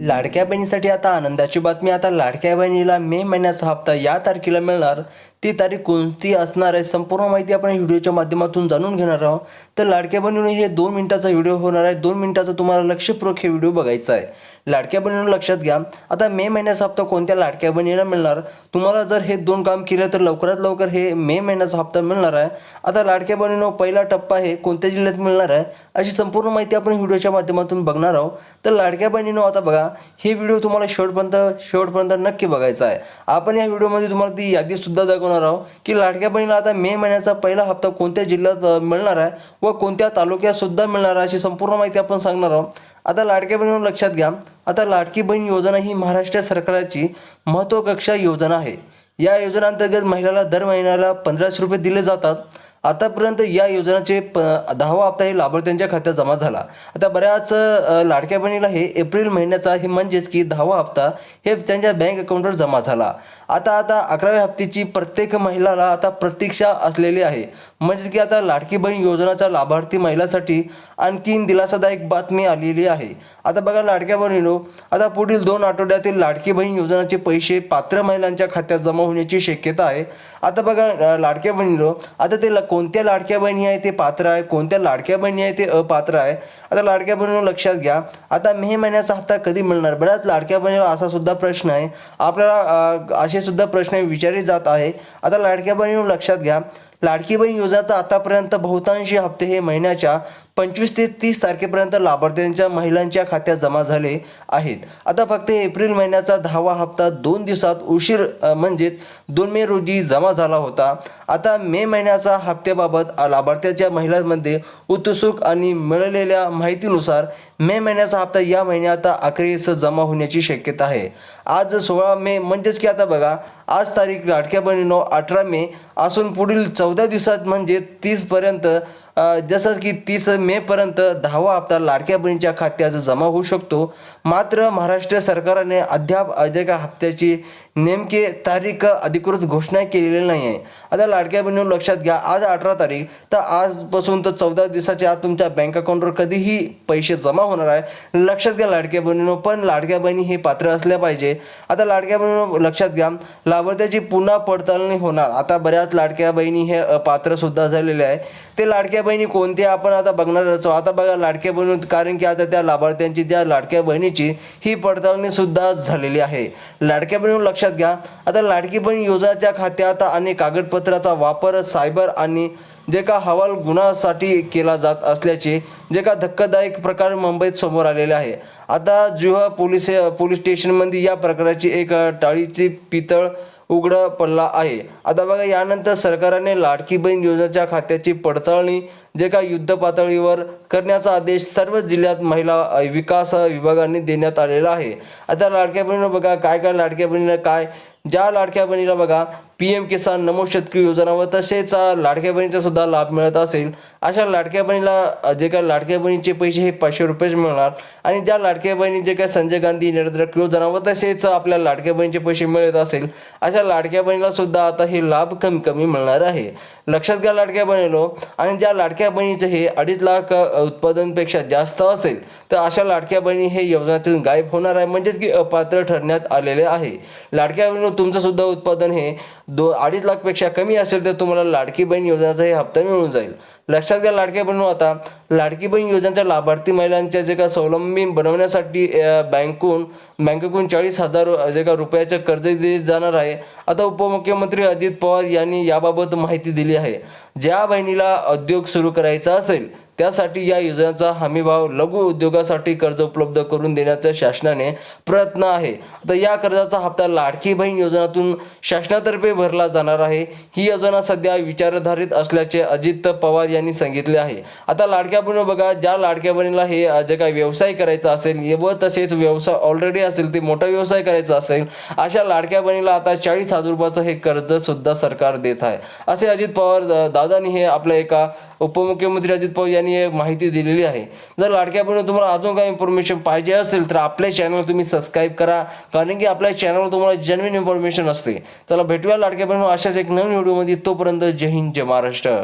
लाडक्या बहिणीसाठी आता आनंदाची बातमी. आता लाडक्या बहिणीला मे महिन्याचा हप्ता या तारखेला मिळणार. ती तारीख कोणती असणार आहे संपूर्ण माहिती आपण व्हिडिओच्या माध्यमातून जाणून घेणार आहोत. तर लाडक्या बहिणीने हे दोन मिनिटाचा व्हिडिओ होणार आहे. दोन मिनिटाचा तुम्हाला लक्षपूर्वक हे व्हिडिओ बघायचा आहे. लाडक्या बहिणीनं लक्षात घ्या. आता मे महिन्याचा हप्ता कोणत्या लाडक्या बहिणीला मिळणार? तुम्हाला जर हे दोन काम केलं तर लवकरात लवकर हे मे महिन्याचा हप्ता मिळणार आहे. आता लाडक्या बहिणीनं पहिला टप्पा हे कोणत्या जिल्ह्यात मिळणार आहे? अशी संपूर्ण माहिती आपण व्हिडिओच्या माध्यमातून बघणार आहोत. तर लाडक्या बहिणीनं आता बघा हे व्हिडिओ तुम्हाला शेवटपर्यंत शेवटपर्यंत नक्की बघायचा आहे. आपण या व्हिडिओमध्ये तुम्हाला ती यादीसुद्धा दाखवणार आहोत की लाडक्या बहिणीला आता मे महिन्याचा पहिला हप्ता कोणत्या जिल्ह्यात मिळणार आहे व कोणत्या तालुक्यातसुद्धा मिळणार आहे अशी संपूर्ण माहिती आपण सांगणार आहोत. आता लाडक्या बहिणीवर लक्षात घ्या. आता लाडकी बहीण योजना ही महाराष्ट्र सरकारची महत्त्वाकांक्षा योजना आहे. या योजनेअंतर्गत महिलाला दर महिन्याला पंधराशे रुपये दिले जातात. आतापर्यंत या योजनेचे प दहावा हप्ता हे लाभार्थ्यांच्या खात्यात जमा झाला. आता बऱ्याच लाडक्या बहिणीला हे एप्रिल महिन्याचा हे म्हणजेच की दहावा हप्ता हे त्यांच्या बँक अकाउंटवर जमा झाला. आता आता अकराव्या हप्त्याची प्रत्येक महिलाला आता प्रतीक्षा असलेली आहे. म्हणजेच की आता लाडकी बहीण योजनाच्या लाभार्थी महिलासाठी आणखीन दिलासादायक बातमी आलेली आहे. आता बघा लाडक्या बहिणीनो आता पुढील दोन आठवड्यातील लाडकी बहीण योजनाचे पैसे पात्र महिलांच्या खात्यात जमा होण्याची शक्यता आहे. आता बघा लाडक्या बहिणीनो आता ते ल- कोणत्या लाडक्या बहिणी आहे ते पात्र आहे कोणत्या लाडक्या बहिणी आहे ते अपात्र आहे आता लाडक्या बहिणीनो लक्षात घ्या. आता मे महिन्याचा हप्ता कधी मिळणार? बऱ्याच लाडक्या बहिणीला असा सुद्धा प्रश्न आहे. आपल्याला असे सुद्धा प्रश्न विचारले जात आहे. आता लाडक्या बहिणीनो लक्षात घ्या. लाडकी बहीण योजनेचा आतापर्यंत बहुतांशी हप्ते हे महिन्याच्या पंचवीस ते तीस तारखेपर्यंत लाभार्थ्यांच्या महिलांच्या खात्यात जमा झाले आहेत. आता फक्त एप्रिल महिन्याचा दहावा हप्ता दोन दिवसात उशीर म्हणजेच दोन मे रोजी जमा झाला होता. आता मे महिन्याचा हप्त्याबाबत लाभार्थ्याच्या महिलांमध्ये उत्सुक आणि मिळालेल्या माहितीनुसार मे महिन्याचा हप्ता या महिन्यात अखेरीस जमा होण्याची शक्यता आहे. आज सोळा मे म्हणजेच की आता बघा आज तारीख लाडक्या बहिणीनो अठरा मे असून पुढील चौदा दिवसात म्हणजे तीसपर्यंत जसं की तीस मेपर्यंत दहावा हप्ता लाडक्या बहिणीच्या खात्यात जमा होऊ शकतो. मात्र महाराष्ट्र सरकारने अद्याप अजय हप्त्याची नेमके तारीख अधिकृत घोषणा केलेली नाही आहे आता लाडक्या बहिणीवर लक्षात घ्या आज अठरा तारीख तर आजपासून तर चौदा दिवसाच्या आत तुमच्या बँक अकाउंटवर कधीही पैसे जमा होणार आहे. लक्षात घ्या लाडक्या बहिणीनं पण लाडक्या बहिणी हे पात्र असल्या पाहिजे. आता लाडक्या बहिणी लक्षात घ्या लाभार्थ्याची पुन्हा पडताळणी होणार. आता बऱ्याच लाडक्या बहिणी हे पात्रसुद्धा झालेले आहे. ते लाडक्या बहिणी कोणते आपण आता बघणारच आहोत. आता बघा लाडक्या बहिणी कारण की आता त्या लाभार्थ्यांची त्या लाडक्या बहिणीची ही पडताळणी सुद्धा झालेली आहे लाडक्या बहिणी लक्षात घ्या आता लाडकी बहीण योजनाच्या खात्यात आणि कागदपत्राचा वापर सायबर आणि जे का हवाल गुन्हासाठी केला जात असल्याचे जे का धक्कादायक प्रकार मुंबईत समोर आलेले आहे. आता जुहा पोलीस पोलीस स्टेशनमध्ये या प्रकाराची एक टाळीची पितळ उघड पडला आहे. आता बघा यानंतर सरकारने लाडकी बहीण योजनेच्या खात्याची पडताळणी जे का युद्ध पातळीवर करण्याचा आदेश सर्व जिल्ह्यात महिला विकास विभागाने देण्यात आलेला आहे. आता लाडक्या बहिणीनं बघा काय काय लाडक्या बहिणीनं काय ज्या लाडक्या बहिणीला बघा पी एम किसान नमो शेतकरी योजना व तसेच लाडक्या बहिणीचा सुद्धा लाभ मिळत असेल. अशा लाडक्या बहिणीला जे काय लाडक्या बहिणीचे पैसे हे पाचशे रुपयेच मिळणार आणि ज्या लाडक्या बहिणी जे काय संजय गांधी निरद्रक योजना व तसेच आपल्या लाडक्या बहिणीचे पैसे मिळत असेल अशा लाडक्या बहिणीला सुद्धा आता हे लाभ कमी कमी मिळणार आहे. लक्षात घ्या लाडक्या बहिणीलो आणि ज्या लाडक्या बहिणीचं हे अडीच लाख उत्पादनपेक्षा जास्त असेल तर अशा लाडक्या बहिणी हे योजनेतून गायब होणार आहे. म्हणजेच की अपात्र ठरण्यात आलेले आहे. लाडक्या बहिणी तुमचं सुद्धा उत्पादन हे दो अडीच लाखपेक्षा कमी असेल तर तुम्हाला लाडकी बहीण योजनेचा हे हप्ता मिळून जाईल. लक्षात घ्या लाडक्या बहिणी आता लाडकी बहीण योजनेच्या लाभार्थी महिलांच्या जे का स्वावलंबी बनवण्यासाठी बँकून बँकेकडून चाळीस हजार जे का रुपयाचं कर्ज दिले जाणार आहे. आता उपमुख्यमंत्री अजित पवार यांनी याबाबत माहिती दिली आहे. ज्या बहिणीला उद्योग सुरू करायचा असेल त्यासाठी या योजनेचा हमीभाव लघु उद्योगासाठी कर्ज उपलब्ध करून देण्याचा शासनाने प्रयत्न आहे. आता या कर्जाचा हप्ता लाडकी बहीण योजनातून शासनातर्फे भरला जाणार आहे. ही योजना सध्या विचारधारित असल्याचे अजित पवार यांनी सांगितले आहे. आता लाडक्या बहिणी बघा ज्या लाडक्या बहिणीला हे जे काही व्यवसाय करायचा असेल व तसेच व्यवसाय ऑलरेडी असेल ते मोठा व्यवसाय करायचा असेल अशा लाडक्या बहिणीला आता चाळीस हजार रुपयाचं हे कर्ज सुद्धा सरकार देत आहे. असे अजित पवार दादानी दादांनी हे आपल्या एका उपमुख्यमंत्री अजित पवार यांनी त्यांनी माहिती दिलेली आहे. जर लाडक्या बहिणी तुम्हाला अजून काही इन्फॉर्मेशन पाहिजे असेल तर आपल्या चॅनल तुम्ही सबस्क्राईब करा. कारण की आपल्या चॅनलवर तुम्हाला जेन्युन इन्फॉर्मेशन असते. चला भेटूया लाडक्या बहिणी अशाच एक नवीन व्हिडिओमध्ये तोपर्यंत जय हिंद जय महाराष्ट्र.